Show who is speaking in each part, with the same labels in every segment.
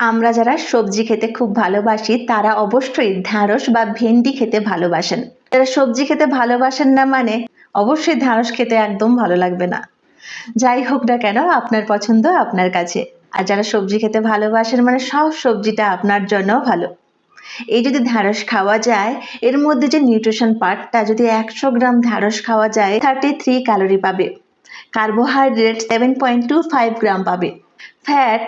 Speaker 1: আমরা যারা সবজি খেতে খুব ভালোবাসি, তারা অবশ্যই ঢ্যাঁড়স বা ভেন্ডি খেতে ভালোবাসেন। যারা সবজি খেতে ভালোবাসেন না মানে অবশ্যই ঢ্যাঁড়স খেতে একদম ভালো লাগবে না। যাই হোক না কেন, আপনার পছন্দ আপনার কাছে। আর যারা সবজি খেতে ভালোবাসেন মানে সব সবজিটা আপনার জন্য ভালো। এই যদি ঢ্যাঁড়স খাওয়া যায়, এর মধ্যে যে নিউট্রিশন পার্টটা যদি একশো গ্রাম ঢ্যাঁড়স খাওয়া যায় থার্টি থ্রি ক্যালোরি পাবে। Carbohydrate seven point two five gram পাবে। Fat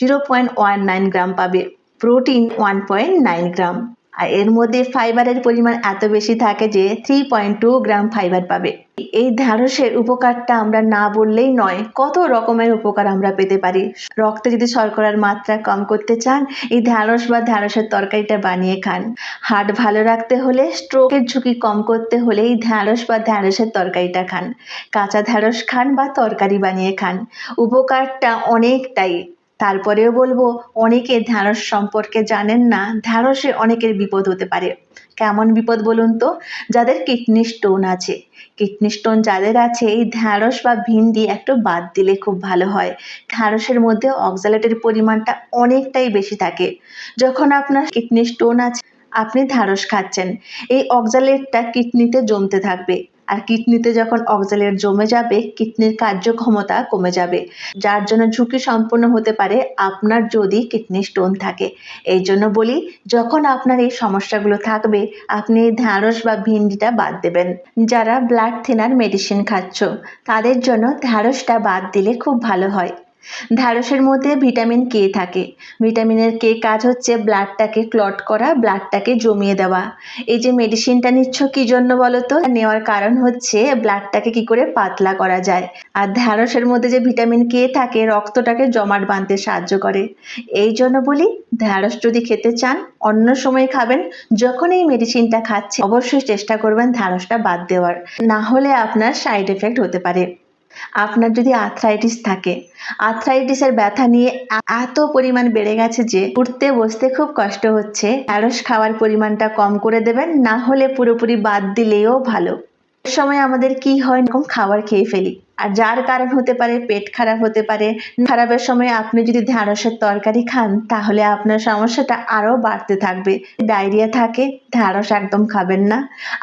Speaker 1: zero point one nine gram পাবে, protein one point nine gram. আর এর মধ্যে ফাইবারের পরিমাণ এত বেশি থাকে যে three point two gram fibre পাবে। এই ঢ্যাঁড়সের উপকারটা আমরা না বললেই নয়, কত রকমের উপকার আমরা পেতে পারি। রক্তে যদি শর্করার মাত্রা কম করতে চান, এই ঢ্যাঁড়স বা ঢ্যাঁড়সের তরকারিটা বানিয়ে খান। হার্ট ভালো রাখতে হলে, স্ট্রোকের ঝুঁকি কম করতে হলে এই ঢ্যাঁড়স বা ঢ্যাঁড়সের তরকারিটা খান। কাঁচা ঢ্যাঁড়স খান বা তরকারি বানিয়ে খান। উপকারটা অনেকটাই তারপরেও বলব অনেকে ঢ্যাঁড়স সম্পর্কে জানেন না, ঢ্যাঁড়সে অনেকের বিপদ হতে পারে। কেমন বিপদ বলুন তো? যাদের কিডনি স্টোন আছে। কিডনি স্টোন যাদের আছে, এই ঢ্যাঁড়স বা ভিন্ডি একটু বাদ দিলে খুব ভালো হয়। ঢ্যাঁড়সের মধ্যে অক্সালেটের পরিমাণটা অনেকটাই বেশি থাকে। যখন আপনার কিডনি স্টোন আছে, আপনি ঢ্যাঁড়স খাচ্ছেন, এই অক্সালেটটা কিডনিতে জমতে থাকবে। আর কিডনিতে যখন অক্সালেট জমে যাবে, কিডনির কার্যক্ষমতা কমে যাবে। যার জন্য ঝুঁকি সম্পন্ন হতে পারে আপনার যদি কিডনি স্টোন থাকে। এই জন্য বলি, যখন আপনার এই সমস্যাগুলো থাকবে, আপনি ঢ্যাঁড়স বা ভিন্ডিটা বাদ দেবেন। যারা ব্লাড থিনার মেডিসিন খাচ্ছ, তাদের জন্য ঢ্যাঁড়সটা বাদ দিলে খুব ভালো হয়। ঢ্যাঁড়সের মধ্যে ভিটামিন কে থাকে। ভিটামিনের কে কাজ হচ্ছে ব্লাডটাকে ক্লট করা ব্লাডটাকে জমিয়ে দেওয়া। এই যে মেডিসিনটা নিচ্ছ কি জন্য বলো তো নেওয়ার কারণ হচ্ছে ব্লাডটাকে কি করে পাতলা করা যায়। আর ঢ্যাঁড়সের মধ্যে যে ভিটামিন কে থাকে, রক্তটাকে জমাট বাঁধতে সাহায্য করে। এই জন্য বলি, ঢ্যাঁড়স যদি খেতে চান, অন্য সময় খাবেন, যখন এই মেডিসিনটা খাচ্ছে অবশ্যই চেষ্টা করবেন ঢ্যাঁড়সটা বাদ দেওয়ার। না হলে আপনার সাইড এফেক্ট হতে পারে। আপনার যদি আর্থ্রাইটিস থাকে আর্থ্রাইটিসের ব্যথা নিয়ে এত পরিমাণ বেড়ে গেছে যে উঠতে, বসতে খুব কষ্ট হচ্ছে। ঢ্যাঁড়স খাওয়ার পরিমাণটা কম করে দেবেন, না হলে পুরোপুরি বাদ দিলেও ভালো। সময় আমাদের কি হয়, এরকম খাবার খেয়ে ফেলি। আর যার কারণ হতে পারে পেট খারাপ হতে পারে, খারাপের সময় আপনি যদি ঢ্যাঁড়সের তরকারি খান, তাহলে আপনার সমস্যাটা আরও বাড়তে থাকবে। ডায়রিয়া থাকে ঢ্যাঁড়স একদম খাবেন না।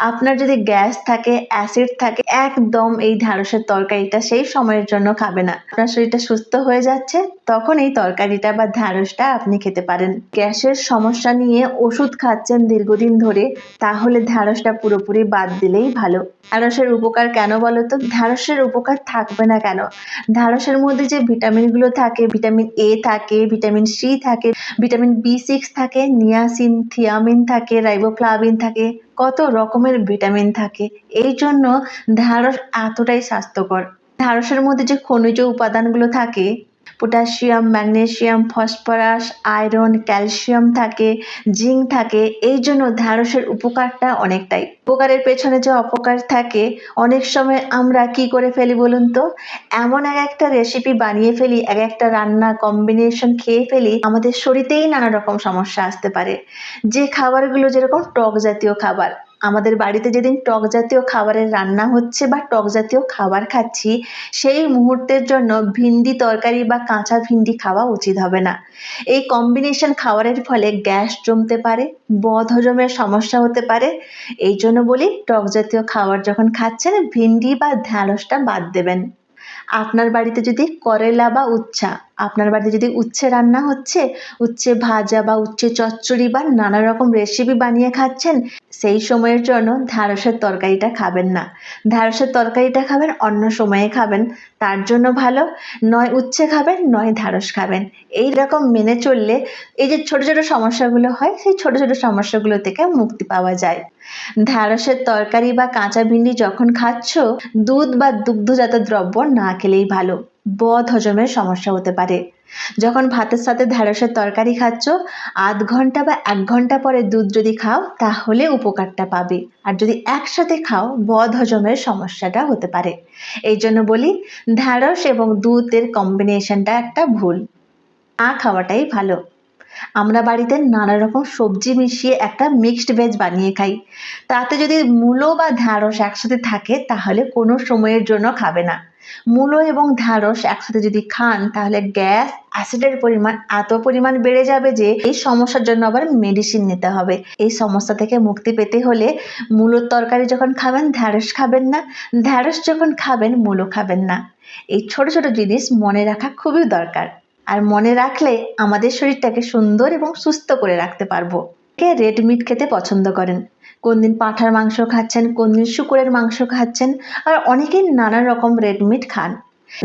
Speaker 1: আপনার যদি গ্যাস থাকে, অ্যাসিড থাকে, একদম এই ঢ্যাঁড়সের তরকারিটা সেই সময়ের জন্য খাবে না। আপনার শরীরটা সুস্থ হয়ে যাচ্ছে, তখন এই তরকারিটা বা ঢ্যাঁড়সটা আপনি খেতে পারেন। গ্যাসের সমস্যা নিয়ে ওষুধ খাচ্ছেন দীর্ঘদিন ধরে, তাহলে ঢ্যাঁড়সটা পুরোপুরি বাদ দিলেই ভালো। ঢ্যাঁড়সের উপকার কেন বলো তো ঢ্যাঁড়সের উপকার থাকবে না কেন? ঢ্যাঁড়সের মধ্যে যে ভিটামিনগুলো থাকে, ভিটামিন এ থাকে, ভিটামিন সি থাকে, ভিটামিন বি সিক্স থাকে, নিয়াসিন, থিয়ামিন থাকে রাইবোফ্লাভিন থাকে, কত রকমের ভিটামিন থাকে। এই জন্য ঢ্যাঁড়স এতটাই স্বাস্থ্যকর। ঢ্যাঁড়সের মধ্যে যে খনিজ উপাদানগুলো থাকে potassium, magnesium, phosphorus, iron, calcium থাকে, জিঙ্ক থাকে, এই জন্য ঢ্যাঁড়সের উপকারটা অনেকটাই। উপকারের পেছনে যে অপকার থাকে, অনেক সময় আমরা কি করে ফেলি বলুন তো? এমন এক একটা রেসিপি বানিয়ে ফেলি, এক একটা রান্না কম্বিনেশন খেয়ে ফেলি, আমাদের শরীরেই নানা রকম সমস্যা আসতে পারে। যে খাবারগুলো যেরকম টক জাতীয় খাবার আমাদের বাড়িতে যেদিন টক জাতীয় খাবারের রান্না হচ্ছে বা টক জাতীয় খাবার খাচ্ছি, সেই মুহূর্তের জন্য ভিন্ডি তরকারি বা কাঁচা ভিন্ডি খাওয়া উচিত হবে না। এই কম্বিনেশন খাবারের ফলে গ্যাস জমতে পারে বদ হজমের সমস্যা হতে পারে। এই জন্য বলি টক জাতীয় খাবার যখন খাচ্ছেন, ভিন্ডি বা ঢ্যাঁড়সটা বাদ দেবেন। আপনার বাড়িতে যদি করেলা বা উচ্ছা, আপনার বাড়িতে যদি উচ্ছে রান্না হচ্ছে, উচ্ছে ভাজা বা উচ্ছে চচ্চড়ি বা নানা রকম রেসিপি বানিয়ে খাচ্ছেন সেই সময়ের জন্য ঢ্যাঁড়সের তরকারিটা খাবেন না। ঢ্যাঁড়সের তরকারিটা খাবেন, অন্য সময়ে খাবেন। তার জন্য ভালো, নয় উচ্ছে খাবেন, নয় ঢ্যাঁড়স খাবেন। এই রকম মেনে চললে এই যে ছোট ছোট সমস্যাগুলো হয়, সেই ছোট ছোট সমস্যাগুলো থেকে মুক্তি পাওয়া যায়। ঢ্যাঁড়সের তরকারি বা কাঁচা ভিন্ডি যখন খাচ্ছ, দুধ বা দুগ্ধজাত দ্রব্য না খেলেই ভালো। বদ হজমের সমস্যা হতে পারে। যখন ভাতের সাথে ঢ্যাঁড়সের তরকারি খাচ্ছ, আধ ঘণ্টা বা এক ঘণ্টা পরে দুধ যদি খাও, তাহলে উপকারটা পাবে। আর যদি একসাথে খাও বদ হজমের সমস্যাটা হতে পারে। এই জন্য বলি ঢ্যাঁড়স এবং দুধের কম্বিনেশনটা একটা ভুল। না খাওয়াটাই ভালো। আমরা বাড়িতে নানা রকম সবজি মিশিয়ে একটা মিক্সড ভেজ বানিয়ে খাই। তাতে যদি মূলো বা ঢ্যাঁড়স একসাথে থাকে, তাহলে কোনো সময়ের জন্য খাবে না। মূলো এবং ঢ্যাঁড়স একসাথে যদি খান, তাহলে গ্যাস, অ্যাসিডের পরিমাণ এত পরিমাণ বেড়ে যাবে যে এই সমস্যার জন্য আবার মেডিসিন নিতে হবে। এই সমস্যা থেকে মুক্তি পেতে হলে মূলোর তরকারি যখন খাবেন, ঢ্যাঁড়স খাবেন না। ঢ্যাঁড়স যখন খাবেন, মূলো খাবেন না। এই ছোট ছোট জিনিস মনে রাখা খুবই দরকার। আর মনে রাখলে আমাদের শরীরটাকে সুন্দর এবং সুস্থ করে রাখতে পারব। কে রেড মিট খেতে পছন্দ করেন? কোন দিন পাঁঠার মাংস খাচ্ছেন কোন দিন শুকুরের মাংস খাচ্ছেন, আর অনেকেই নানা রকম রেড মিট খান।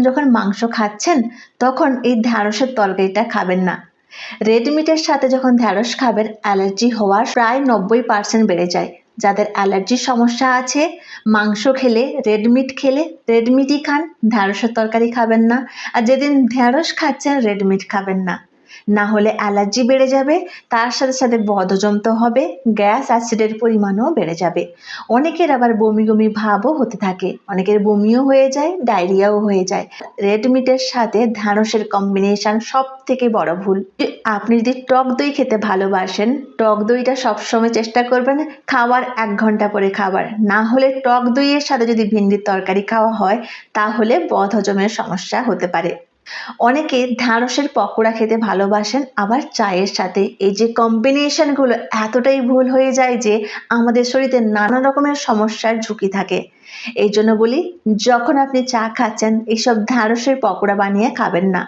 Speaker 1: যখন মাংস খাচ্ছেন, তখন এই ঢ্যাঁড়সের তরকারিটা খাবেন না। রেড মিটের সাথে যখন ঢ্যাঁড়স খাবেন, অ্যালার্জি হওয়ার প্রায় নব্বই পার্সেন্ট বেড়ে যায়। যাদের অ্যালার্জির সমস্যা আছে, মাংস খেলে রেড মিট খেলে রেড মিটই খান, ঢ্যাঁড়সের তরকারি খাবেন না। আর যেদিন ঢ্যাঁড়স খাচ্ছেন রেড মিট খাবেন না। না হলে অ্যালার্জি বেড়ে যাবে, তার সাথে সাথে বদহজম তো হবে, গ্যাস অ্যাসিডের পরিমাণও বেড়ে যাবে। অনেকের আবার বমি বমি ভাবও হতে থাকে, অনেকের বমিও হয়ে যায়, ডায়রিয়াও হয়ে যায়। রেড মিটের সাথে ঢ্যাঁড়সের কম্বিনেশন সব থেকে বড় ভুল। আপনি যদি টক দই খেতে ভালোবাসেন, টক দইটা সবসময় চেষ্টা করবেন খাওয়ার এক ঘণ্টা পরে খাবার। না হলে টক দইয়ের সাথে যদি ভিন্ডির তরকারি খাওয়া হয়, তাহলে বদহজমের সমস্যা হতে পারে। অনেকে ঢ্যাঁড়সের পকোড়া খেতে ভালোবাসেন, আবার চায়ের সাথে। এই যে কম্বিনেশনগুলো এতটাই ভুল হয়ে যায় যে আমাদের শরীরে নানা রকমের সমস্যার ঝুঁকি থাকে। এই জন্য বলি, যখন আপনি চা খাচ্ছেন এইসব ঢ্যাঁড়সের পকোড়া বানিয়ে খাবেন না।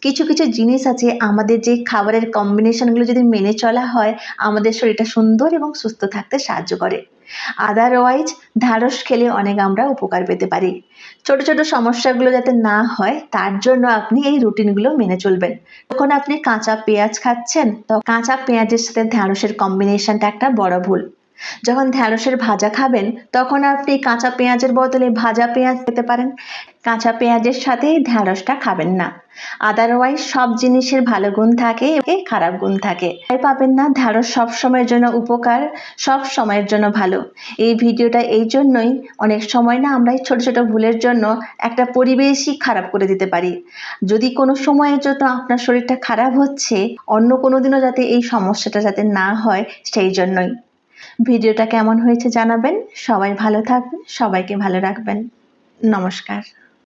Speaker 1: কিছু কিছু জিনিস আছে, আমাদের যে খাবারের কম্বিনেশনগুলো যদি মেনে চলা হয়, আমাদের শরীরটা সুন্দর এবং সুস্থ থাকতে সাহায্য করে। আদারওয়াইজ ঢ্যাঁড়স খেলে অনেক আমরা উপকার পেতে পারি। ছোট ছোট সমস্যাগুলো যাতে না হয়, তার জন্য আপনি এই রুটিনগুলো মেনে চলবেন। যখন আপনি কাঁচা পেঁয়াজ খাচ্ছেন, তো কাঁচা পেঁয়াজের সাথে ঢ্যাঁড়সের কম্বিনেশনটা একটা বড় ভুল। যখন ঢ্যাঁড়সের ভাজা খাবেন, তখন আপনি কাঁচা পেঁয়াজের বদলে ভাজা পেঁয়াজ খেতে পারেন। কাঁচা পেঁয়াজের সাথে ঢ্যাঁড়সটা খাবেন না। আদারওয়াইজ সব জিনিসের ভালো গুণ থাকে খারাপ গুণ থাকে। তাই পাবেন না, ঢ্যাঁড়স সব সময়ের জন্য উপকার, সব সময়ের জন্য ভালো। এই ভিডিওটা এই জন্যই, অনেক সময় না আমরা ছোটো ছোটো ভুলের জন্য একটা পরিবেশই খারাপ করে দিতে পারি। যদি কোনো সময়ের জন্য আপনার শরীরটা খারাপ হচ্ছে, অন্য কোনো দিনও যাতে এই সমস্যাটা যাতে না হয়, সেই জন্যই। ভিডিওটা কেমন হয়েছে জানাবেন। সবাই ভালো থাকবেন সবাইকে ভালো রাখবেন। নমস্কার।